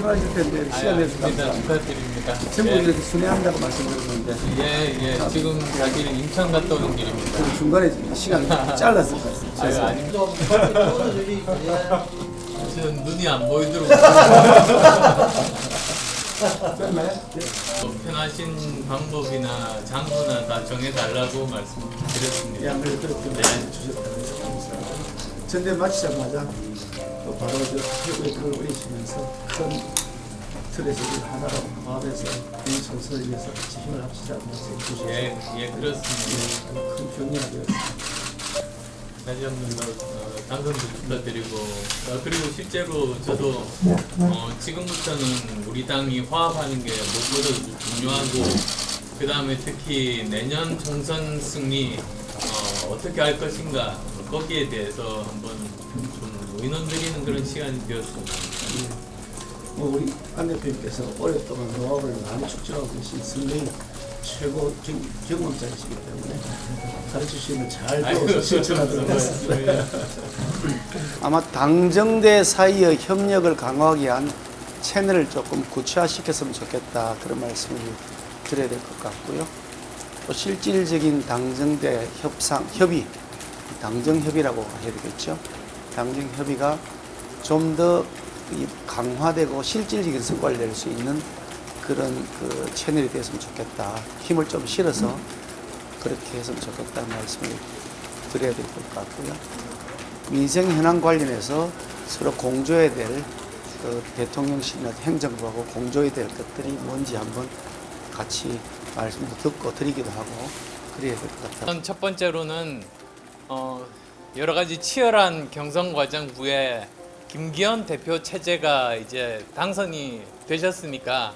필요하실 텐데 아유, 시간 내서 아닙니다. 감사합니다. 축하드립니다. 전국에서 순회한다고 말씀드렸는데 예, 예. 지금 사실 인천 갔다 오는 길입니다. 그 중간에 시간 잘랐을 것 같습니다. 아유, 죄송합니다. 아닙니다. 저는 눈이 안 보이도록 또 편하신 방법이나 장소나 다 정해달라고 말씀드렸습니다. 양을 그렇게 감사합니다. 전대 마치자마자 또 바로 저 최고의 글을 올리시면서 큰 틀에서 이 하나로 화합해서 이 정서를 위해서 같이 힘을 합치자고 말씀해 주셔서 예, 예, 그렇습니다. 큰 격려가 되었습니다. 다시 한번 더 어, 당선도 축하드리고 어, 그리고 실제로 저도 어, 지금부터는 우리 당이 화합하는 게 무엇보다 중요하고 그 다음에 특히 내년 총선 승리 어, 어떻게 할 것인가 거기에 대해서 한번 좀 의논 드리는 그런 시간이 되었습니다. 뭐 우리 안 대표님께서 오랫동안 노하우를 많이 축적하고 계신 선생님 최고 경, 경험자이시기 때문에 가르치시면 잘 배워서 실천하도록 하겠습니다. 예. 아마 당정대 사이의 협력을 강화하기 위한 채널을 조금 구체화시켰으면 좋겠다 그런 말씀을 드려야 될 것 같고요. 또 실질적인 당정대 협상 협의, 당정협의라고 해야 되겠죠. 당정협의가 좀 더 강화되고 실질적인 성과를 낼 수 있는 그런 그 채널이 됐으면 좋겠다. 힘을 좀 실어서 그렇게 했으면 좋겠다는 말씀을 드려야 될 것 같고요. 민생 현안 관련해서 서로 공조해야 될 그 대통령실이나 행정부하고 공조해야 될 것들이 뭔지 한번 같이 말씀도 듣고 드리기도 하고 같아요. 우선 첫 번째로는 어, 여러 가지 치열한 경선 과정 후에 김기현 대표 체제가 이제 당선이 되셨으니까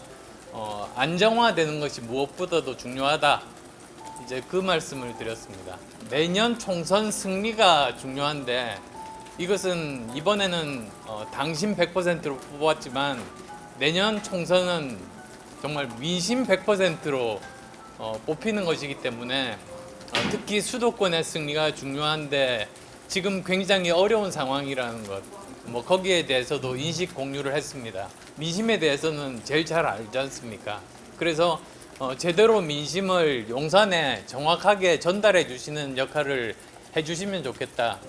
어, 안정화되는 것이 무엇보다도 중요하다. 이제 그 말씀을 드렸습니다. 내년 총선 승리가 중요한데 이것은 이번에는 어, 당신 100%로 뽑았지만 내년 총선은 정말 민심 100%로 어, 뽑히는 것이기 때문에 어, 특히 수도권의 승리가 중요한데 지금 굉장히 어려운 상황이라는 것, 뭐 거기에 대해서도 인식 공유를 했습니다. 민심에 대해서는 제일 잘 알지 않습니까? 그래서 어, 제대로 민심을 용산에 정확하게 전달해 주시는 역할을 해 주시면 좋겠다.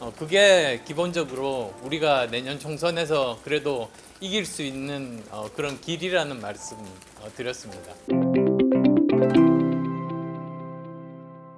어, 그게 기본적으로 우리가 내년 총선에서 그래도 이길 수 있는 어, 그런 길이라는 말씀 어, 드렸습니다.